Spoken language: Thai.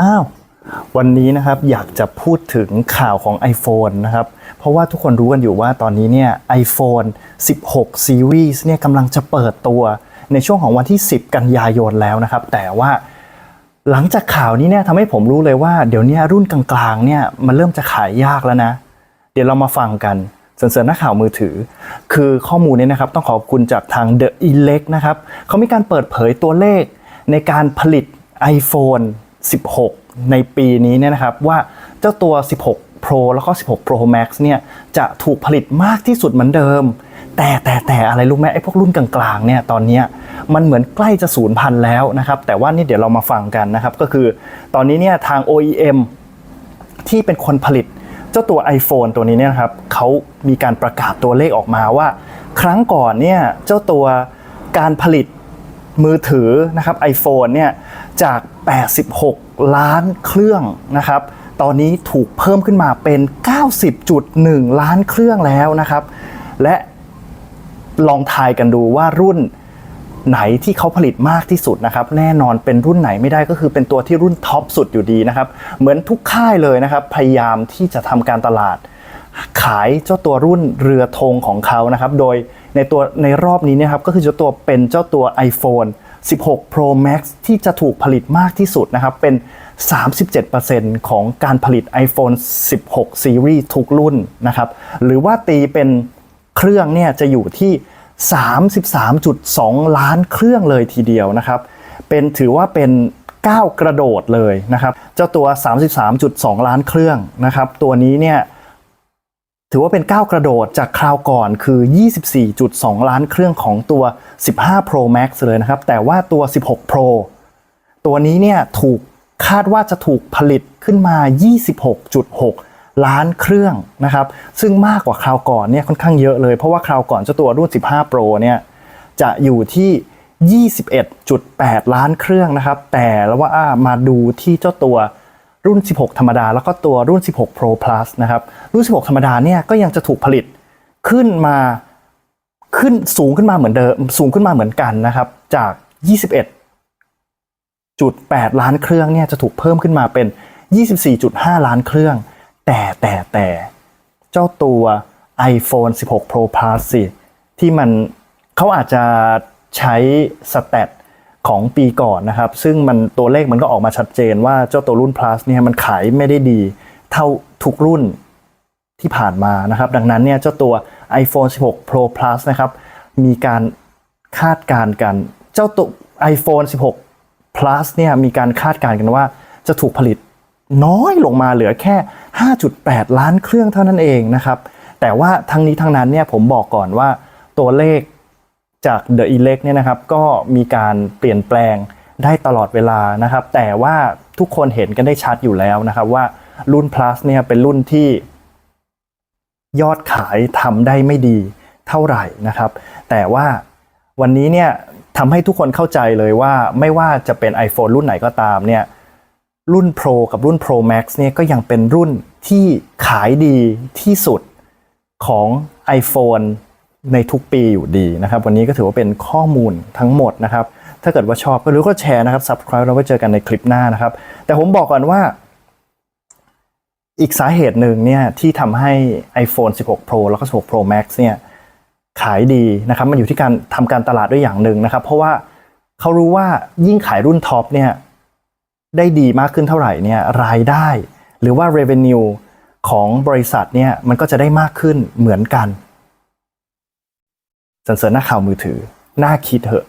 อ้าว วันนี้นะครับอยากจะพูดถึงข่าวของ iPhone นะครับ เพราะว่าทุกคนรู้กันอยู่ว่าตอนนี้เนี่ย iPhone 16 Series เนี่ยกำลังจะเปิดตัวในช่วงของวันที่ 10 กันยายนแล้วนะครับ แต่ว่าหลังจากข่าวนี้เนี่ยทำให้ผมรู้เลยว่าเดี๋ยวนี้รุ่นกลางๆเนี่ยมันเริ่มจะขายยากแล้วนะ เดี๋ยวเรามาฟังกันเสริญนักข่าวมือถือ คือข้อมูลนี้นะครับต้องขอบคุณจากทาง The Elect นะครับเขามีการเปิดเผยตัวเลขในการผลิต iPhone 16 ในปีนี้เนี่ยนะครับว่าเจ้าตัว 16 Pro แล้วก็ 16 Pro Max เนี่ยจะถูกผลิตมากที่สุดเหมือนเดิม แต่แต่แต่อะไรรู้ไหมไอ้พวกรุ่นกลางๆเนี่ยตอนนี้มันเหมือนใกล้จะสูญพันแล้วนะครับ แต่ว่านี่เดี๋ยวเรามาฟังกันนะครับ ก็คือตอนนี้เนี่ยทาง OEM ที่เป็นคนผลิตเจ้าตัว iPhone ตัวนี้เนี่ยครับเขามีการประกาศตัวเลขออกมาว่า ครั้งก่อนเนี่ยเจ้าตัวการผลิตมือถือนะครับ iPhone เนี่ย จาก 86 ล้านเครื่องนะครับ ตอนนี้ถูกเพิ่มขึ้นมาเป็น 90.1 ล้านเครื่องแล้วนะครับ และลองทายกันดูว่ารุ่นไหนที่เขาผลิตมากที่สุดนะครับ แน่นอนเป็นรุ่นไหนไม่ได้ก็คือเป็นตัวที่รุ่นท็อปสุดอยู่ดีนะครับ เหมือนทุกค่ายเลยนะครับ พยายามที่จะทำการตลาด ขายเจ้าตัวรุ่นเรือธงของเขานะครับ โดยในตัวในรอบนี้นะครับก็คือเจ้าตัวเป็นเจ้าตัว iPhone 16 Pro Max ที่จะถูกผลิตมากที่สุดนะครับ เป็น 37%ของการผลิต iPhone 16 Series ทุกรุ่นนะครับ หรือว่าตีเป็นเครื่องเนี่ยจะอยู่ที่ 33.2 ล้านเครื่องเลยทีเดียวนะครับ เป็นถือว่าเป็นก้าวกระโดดเลยนะครับ เจ้าตัว 33.2 ล้านเครื่องนะครับ ตัวนี้เนี่ย ถือว่าเป็นก้าวกระโดดจากคราวก่อนคือ 24.2 ล้านเครื่องของตัว 15 Pro Max เลยนะครับ แต่ว่าตัว 16 Pro ตัวนี้เนี่ยถูกคาดว่าจะถูกผลิตขึ้นมา 26.6 ล้านเครื่องนะครับ ซึ่งมากกว่าคราวก่อนเนี่ยค่อนข้างเยอะเลย เพราะว่าคราวก่อนเจ้าตัวรุ่น 15 Pro เนี่ยจะอยู่ที่ 21.8 ล้านเครื่องนะครับ แต่แล้วว่ามาดูที่เจ้าตัว รุ่น 16 ธรรมดา แล้วก็ตัวรุ่น 16 Pro Plus นะครับ รุ่น 16 ธรรมดาเนี่ยก็ยังจะถูกผลิตขึ้นมาขึ้นสูงขึ้นมาเหมือนเดิมสูงขึ้นมาเหมือนกันนะครับ จาก 21.8 ล้านเครื่องเนี่ยจะถูกเพิ่มขึ้นมาเป็น 24.5 ล้านเครื่อง แต่แต่แต่เจ้าตัว iPhone 16 Pro Plus สิที่มันเขาอาจจะใช้สเตต ของปีก่อนนะครับ ซึ่งมันตัวเลขมันก็ออกมาชัดเจนว่าเจ้าตัวรุ่น plus เนี่ยมันขายไม่ได้ดีเท่าทุกรุ่นที่ผ่านมานะครับ ดังนั้นเนี่ยเจ้าตัว iPhone 16 Pro Plus นะครับ มีการคาดการณ์กันเจ้าตัว iPhone 16 Plus เนี่ยมีการคาดการณ์กันว่าจะถูกผลิตน้อยลงมาเหลือแค่ 5.8 ล้านเครื่องเท่านั้นเองนะครับ แต่ว่าทั้งนี้ทั้งนั้นเนี่ยผมบอกก่อนว่าตัวเลข จาก The Elect เนี่ยนะครับก็มีการเปลี่ยนแปลงได้ตลอดเวลานะครับ แต่ว่าทุกคนเห็นกันได้ชัดอยู่แล้วนะครับว่ารุ่น plus เนี่ยเป็นรุ่นที่ยอดขายทำได้ไม่ดีเท่าไหร่นะครับ แต่ว่าวันนี้เนี่ยทำให้ทุกคนเข้าใจเลยว่าไม่ว่าจะเป็น iPhone รุ่นไหนก็ตามเนี่ยรุ่น Pro กับรุ่น Pro Max เนี่ยก็ยังเป็นรุ่นที่ขายดีที่สุดของ iPhone ในทุกปีอยู่ดีนะครับ วันนี้ก็ถือว่าเป็นข้อมูลทั้งหมดนะครับ ถ้าเกิดว่าชอบก็รู้ก็แชร์นะครับ subscribe เราไว้เจอกันในคลิปหน้านะครับ แต่ผมบอกก่อนว่า อีกสาเหตุหนึ่งเนี่ยที่ทำให้ iPhone 16 Pro แล้วก็ 16 Pro Max เนี่ยขายดีนะครับ มันอยู่ที่การทำการตลาดด้วยอย่างหนึ่งนะครับ เพราะว่าเขารู้ว่ายิ่งขายรุ่นท็อปเนี่ยได้ดีมากขึ้นเท่าไหร่เนี่ยรายได้ หรือว่า revenue ของบริษัทเนี่ยมันก็จะได้มากขึ้นเหมือนกัน สรรเสริญหน้าข่าวมือถือ น่าคิดเหอะ